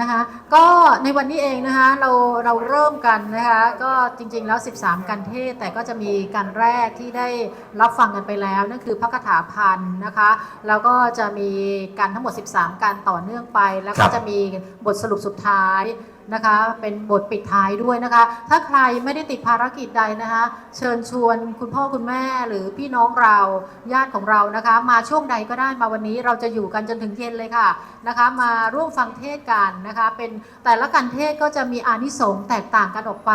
นะคะก็ในวันนี้เองนะคะเราเราเริ่มกันนะคะก็จริงๆแล้ว 13 กันเทศแต่ก็จะมีการแรกที่ได้รับฟังกันไปแล้ว นั่นคือพระคาถาพันธ์นะคะแล้วก็จะมีการทั้งหมด 13 การต่อเนื่องไป แล้วครัก็บจะมีบทสรุปสุดท้ายนะคะ เป็นบทปิดท้ายด้วยนะคะ ถ้าใครไม่ได้ติดภารกิจใดนะคะ เชิญชวนคุณพ่อคุณแม่หรือพี่น้องเราญาติของเรานะคะ มาช่วงใดก็ได้มาวันนี้เราจะอยู่กันจนถึงเย็นเลยค่ะนะคะ มาร่วมฟังเทศกันนะคะ เป็นแต่ละการเทศก็จะมีอานิสงส์แตกต่างกันออกไป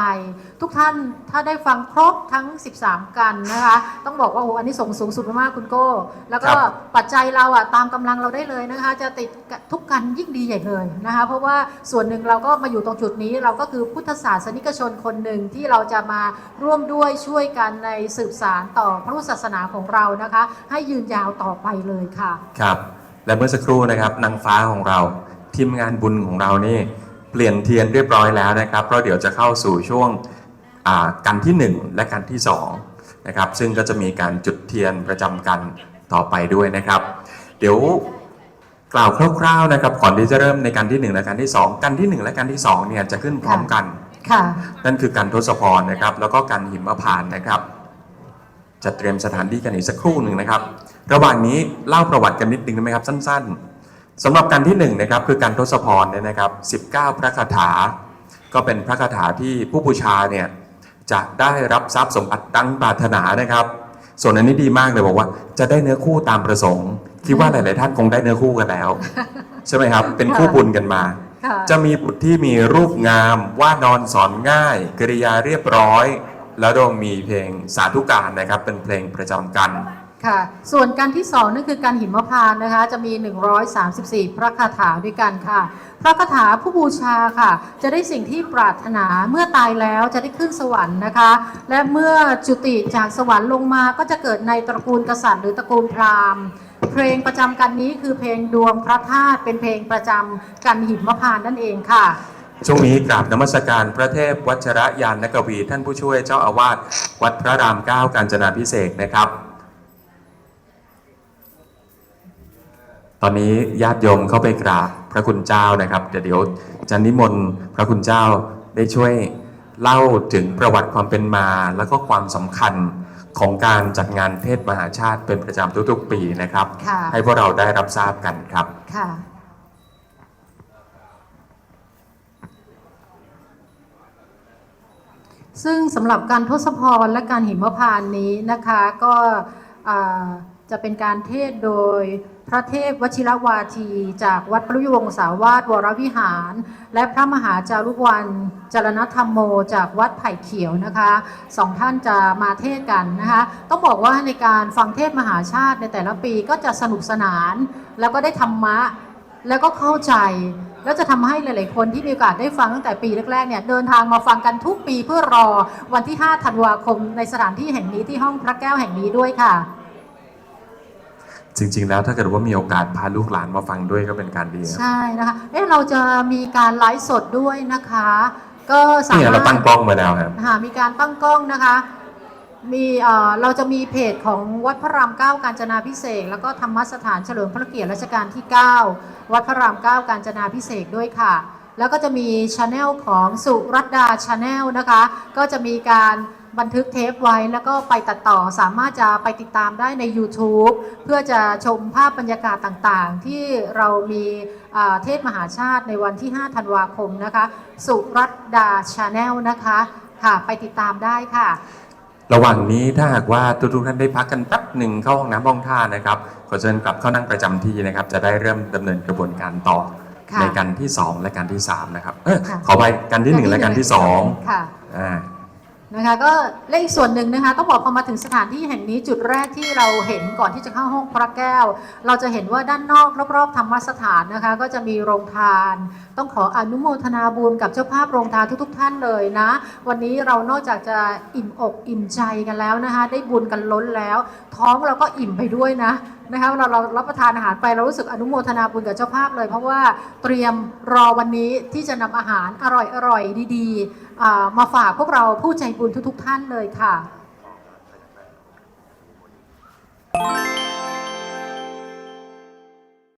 ทุกท่านถ้าได้ฟังครบทั้ง 13 กันนะคะ ต้องบอกว่าโอ้โหอานิสงส์สูงสุดมากๆคุณโก้ แล้วก็ครับปัจจัยเราอะตามกำลังเราได้เลยนะคะ จะติดทุกกันยิ่งดีใหญ่เลยนะคะ เพราะว่าส่วนหนึ่งเราก็มาอยูู่่ตรงจุดนี้เราก็คือพุทธศาสนิกชนคนหนึ่งที่เราจะมาร่วมด้วยช่วยกันในสืบสารต่อพระพุทธศาสนาของเรานะคะ ให้ยืนยาวต่อไปเลยค่ะ ครับ และเมื่อสักครู่นะครับนางฟ้าของเราทีมงานบุญของเรานี่เปลี่ยนเทียนเรียบร้อยแล้วนะครับ เพราะเดี๋ยวจะเข้าสู่ช่วงอ่ากันที่ 1 และกันที่2นะครับซึ่งก็จะมีการจุดเทียนประจำกันต่อไปด้วยนะครับ เดี๋ยว กล่าวคร่าวๆนะครับก่อนที่จะเริ่มในกันที่ 1 และกันที่ 2 กันที่ 1 และกันที่2เนี่ยจะขึ้นพร้อมกันค่ะนั่นคือการทศพรนะครับ แล้วก็การหิมพานต์นะครับ จะเตรียมสถานที่กันอีกสักครู่หนึ่งนะครับ ระหว่างนี้เล่าประวัติกันนิดนึงได้ไหมครับสั้น ๆสำหรับการที่หนึ่งนะครับคือการทศพรเนี่ยนะครับ 19 พระคาถา ก็เป็นพระคาถาที่ผู้บูชาเนี่ยจะได้รับทรัพย์สมบัติดังปรารถนานะครับ ส่วนอันนี้ดีมากเลยบอกว่า จะได้เนื้อคู่ตามประสงค์คิดว่าหลาย ๆ ท่านคงได้เนื้อคู่กันแล้ว ใช่ไหมครับ เป็นคู่บุญกันมาค่ะจะมีบุตรที่มีรูปงาม ว่านอนสอนง่ายกริยาเรียบร้อย แล้วก็มีเพลงสาธุการนะครับ เป็นเพลงประจำกัน ค่ะ ส่วนการที่สองนั่นคือการหิมพานต์นะคะ จะมี 134 พระคาถาด้วยกันค่ะ พระคาถาผู้บูชาค่ะ จะได้สิ่งที่ปรารถนาเมื่อตายแล้วจะได้ขึ้นสวรรค์นะคะ และเมื่อจุติจากสวรรค์ลงมาก็จะเกิดในตระกูลกษัตริย์หรือตระกูลพราหมณ์เพลงประจำกันนี้คือเพลงดวงพระธาตุเป็นเพลงประจำกันหิมพานต์นั่นเองค่ะช่วงนี้กราบนมัสการพระเทพวัชระยานนกวี ท่านผู้ช่วยเจ้าอาวาสวัดพระรามเก้ากาญจนาพิเศษนะครับ ตอนนี้ญาติโยมเข้าไปกราบพระคุณเจ้านะครับเดี๋ยวเดี๋ยวจะนิมนต์พระคุณเจ้าได้ช่วยเล่าถึงประวัติความเป็นมา แล้วก็ความสำคัญของการจัดงานเทศมหาชาติเป็นประจำทุกๆปีนะครับค่ะให้พวกเราได้รับทราบกันครับค่ะซึ่งสำหรับการทศพรและการหิมพานต์นี้นะคะก็อ่า จะเป็นการเทศโดยพระเทพวชิรวาที จากวัดปรุยวงศาวาสวรวิหาร และพระมหาจารุวันจารณธรรมโม จากวัดไผ่เขียวนะคะสองท่านจะมาเทศกันนะคะต้องบอกว่าในการฟังเทศมหาชาติในแต่ละปีก็จะสนุกสนาน แล้วก็ได้ธรรมะแล้วก็เข้าใจ แล้วจะทำให้หลาย ๆ คนที่มีโอกาสได้ฟังตั้งแต่ปีแรก ๆ เนี่ยเดินทางมาฟังกันทุกปีเพื่อรอวันที่ 5 ธันวาคมในสถานที่แห่งนี้ที่ห้องพระแก้วแห่งนี้ด้วยค่ะ จริง ๆ แล้วถ้าเกิดว่ามีโอกาสพาลูกหลานมาฟังด้วยก็เป็นการดีนะใช่นะคะเอ๊ะเราจะมีการไลฟ์สดด้วยนะคะ ก็สานี่มารถเราตั้งกล้องมาแล้วครับค่ะมีการตั้งกล้องนะคะ มีเอ่อเราจะมีเพจของวัดพระรามเก้ากาญจนาพิเศษกแล้วก็ธรรมสถานเฉลิมพระเกียรติรัชกาลที่ 9 วัดพระรามเก้ากาญจนาพิเศษกด้วยค่ะ แล้วก็จะมีช anel ของสุรัตดาช anel นะคะ ก็จะมีการ บันทึกเทปไว้แล้วก็ไปตัดต่อสามารถจะไปติดตามได้ใน YouTube เพื่อจะชมภาพบรรยากาศต่างๆ ที่เรามีอ่าเทศมหาชาติในวันที่ 5 ธันวาคมนะคะ สุรัตดาช anel นะคะค่ะ ไปติดตามได้ค่ะ ระหว่างนี้ถ้าหากว่าทุกๆท่านได้พักกันแป๊บหนึ่งเข้าห้องน้ำห้องท่านะครับขอเชิญกลับเข้านั่งประจำที่นะครับ จะได้เริ่มดำเนินกระบวนการต่อค่ะในกันที่ 2 และกันที่ 3 นะครับ เออค่ะขอไปกันที่ 1 และกันที่ค่ะ2อ่า นะคะก็และอีกส่วนหนึ่งนะคะต้องบอกพอมาถึงสถานที่แห่งนี้จุดแรกที่เราเห็นก่อนที่จะเข้าห้องพระแก้ว เราจะเห็นว่าด้านนอกรอบๆธรรมสถานนะคะก็จะมีโรงทาน ต้องขออนุโมทนาบุญกับเจ้าภาพโรงทานทุก ๆ ท่านเลยนะ วันนี้เรานอกจากจะอิ่มอกอิ่มใจกันแล้วนะคะได้บุญกันล้นแล้ว ท้องเราก็อิ่มไปด้วยนะนะคะเราเรารับประทานอาหารไปเรารู้สึกอนุโมทนาบุญกับเจ้าภาพเลย เพราะว่าเตรียมรอวันนี้ที่จะนำอาหารอร่อยๆดีๆอ่า มาฝากพวกเราผู้ใจบุญทุกๆท่านเลยค่ะ